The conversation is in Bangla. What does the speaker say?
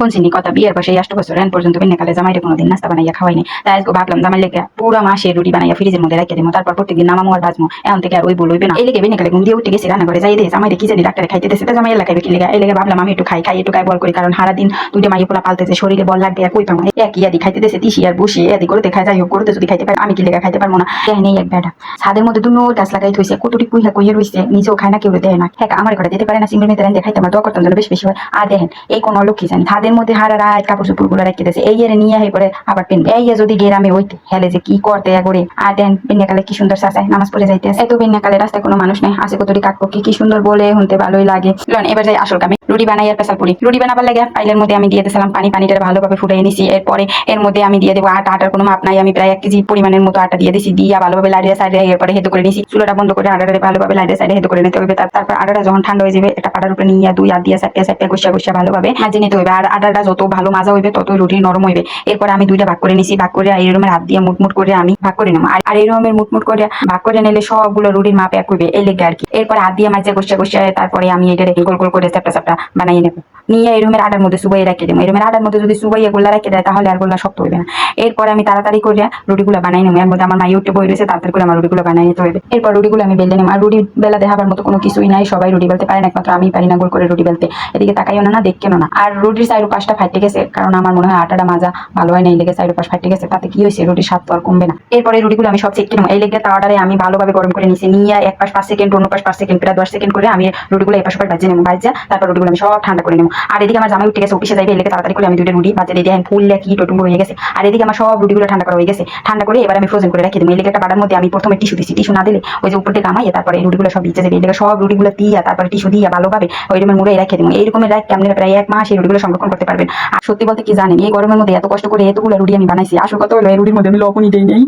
শুনছিনি কথা বিয়ের পর সেই আষ্ট বছর, এন পর্যন্ত বিনে কালে জামাইরে কোনোদিন নাস্তা বানাইয়া খাওয়াইনি। তাই আজকে ভাবলাম জামাই লেগে পুরো মাসে রুটি বানাইয়া ফ্রিজের মধ্যে রেখে দিবো তারপর প্রত্যেকদিন নামামো আর ভাজমো। এখন থেকে আর ওই বলবে না। এই লেগে বিনে কালে ঘুম দিয়ে উঠে গেছি রান্না করে যাই দিয়ে জামাইরে কি জানি ডাক্তারে খাইতে দিয়েছে তা জামাই লাগাইবে কি লেগে এই লেগে ভাবলাম আমি একটু খাই খাই, একটু খাই বল করি, কারণ সারা দিন দুইটা মাইয়ে পোলা পালতেছে, শরীরে বল লাগবে, আর কই পাবো এক ইয়াদি খাইতে দিয়েছে তিসি আর বসি এদি করতে খাই যাই হোক, করতে যদি খাইতে পারে, আমি কি লেগে খাইতে পারব না? দেখেন এই এক বেটা। ছাদের মধ্যে দুনো গাছ লাগাই থইছে কতটি কুইহা কুইয়ে রইছে, নিজেও খায় না কেউ দেয় না। হ্যাঁ আমার ঘরে দিতে পারে না সিঙ্গল রান্ধে খাইতে, আমার দোয়া করতাম যেন বেশি বেশি হয়। আর দেখেন, এই কোন লক্ষ্মী জানি ছাদের মধ্যে হারা রাত কাপড় চোপড়গুলো রেখে দিয়েছে। এই এর নিয়ে হয়ে পরে আবার পেন এই যদি গেরামে ওইতে হেলে যে কি করতে করে। আর দেন বেন্যাকালে কি সুন্দর চাচায় নামাজ পড়ে যাইতে এত বেন্যাকালে রাস্তায় কোনো মানুষ নেই। আসে কতটি কাকপো কি সুন্দর বলে শুনতে ভালোই লাগে। লন, এবার যাই আসল কামে। রুটি বানাই আর পেশাল পুরি। রুটি বানাবার লাগে পাইলের মধ্যে আমি দিয়ে দিয়েছিলাম পানি। পানিটা ভালোভাবে ফুটাই নিছি। এরপরে এর মধ্যে আমি দিয়ে দেবো আটা। আটার কোনো মাপ নাই। আমি প্রায় এক কেজি পরিমাণের মতো আটা দিয়ে দিছি। দিয়া ভালোভাবে লাড়িয়ে সাইডে এরপরে হেতু করে নিছি। চুলোটা বন্ধ করে আটাটা ভালোভাবে লাড়িয়ে সাইডে হেতু করে নিতে হবে। তারপর আটাটা যখন ঠান্ডা হয়ে যাবে একটা পাটার উপরে নিয়ে দুই হাত দিয়ে সাইডে সাইডে গুছিয়া গুছিয়া ভালোভাবে মাঝে নিতে হবে। আর আটাটা যত ভালো মাজা হইবে, তত রুটি নরম হইবে। এরপর আমি দুইটা ভাগ করে নিছি, ভাগ করে এই রকমের হাত দিয়ে মুটমুট করে আমি ভাগ করে নেব। আর- রকমের মুটমুট করে, ভাগ করে নিলে সবগুলো রুটির মাপ এক হইবে, এই লেগে আর কি। এরপর হাত দিয়ে মাঝে গোসা গোসা তারপরে আমি এটা গোল গোল করে চাপটা চাপটা বানিয়ে নেব। নিয়ে এই রুমের আটার মধ্যে সুবাই রেখে দেবো। এই রুমের আটার মধ্যে যদি সুবাইয়া গোল্লা রেখে দেয়, তাহলে আর গোল্লা শক্ত হইবে না। এরপরে আমি তাড়াতাড়ি করে রুটিগুলো বানাই নেব। এর মধ্যে আমার মা ইউটিউব বই রয়েছে, তাড়াতাড়ি করে আমার রুটিগুলো বানাই নিতে হবে। এরপর রুটিগুলো আমি বেলে নেব। আর রুটি বেলা দেখাবার মতো কোনো কিছুই নাই, সবাই রুটি বেলতে পারে না, একমাত্র আমি পারি না গোল করে রুটি বেলতে। এদিকে তাকাইও না না দেখকেও না। আর রুটির সাইড পাশটা ফাটে গেছে, কারণ আমার মনে হয় আটাটা মাজা ভালো হয় না এই লেগে সাইড পাশ ফাটে গেছে। তাতে কি হয়েছে? রুটির স্বাদ তো আর কমবে না। এরপরে রুটিগুলো আমি সব চেক নেব। এই লেগে তাওয়াটারে আমি ভালোভাবে গরম করে নিছি, নিয়ে এক পাশ পাঁচ সেকেন্ড, অন্য পাশ পাঁচ সেকেন্ড, প্রায় দশ সেকেন্ড করে আমি রুটিগুলো এই পাশ পাশ বাজিয়ে নেব। বাজিয়ে তারপর রুটিগুলো আমি সব ঠান্ডা করে নেব। আর এদিকে আমার জামাই উঠে গেছে, অফিসে যাইবে এই তাড়াতাড়ি করে আমি দুটো রুটি বাজিয়ে দিয়ে ফুল কি টটুম্বর হয়ে গেছে। আর এদিকে আমার সব রুটিগুলো ঠান্ডা করা হয়ে গেছে। ঠান্ডা করে এবার আমি ফ্রোজেন করে রেখে দেবো। এই একটা বাড়ার মধ্যে আমি প্রথমে টিস্যু দিচ্ছি টিস্যু না দিলে ওই যে উপর থেকে কামাইয়ে তারপরে রুটিগুলো সব ভিজে যাবে। এই সব রুটিগুলো দিয়া, তারপরে টিস্যু দিয়া ভালোভাবে ওই রুমের মুড়ে রেখে দেবো। এইরকমের রাখ কেমন প্রায় এক মাস এই রুটিগুলো সংরক্ষণ করতে পারবেন। আর সত্যি বলতে কি জানেন, এই গরমের মধ্যে এত কষ্ট করে এতগুলো রুটি আমি বানাইছি। আসল কথা হলো, এই রুটির মধ্যে আমি লবণই দিই নেই।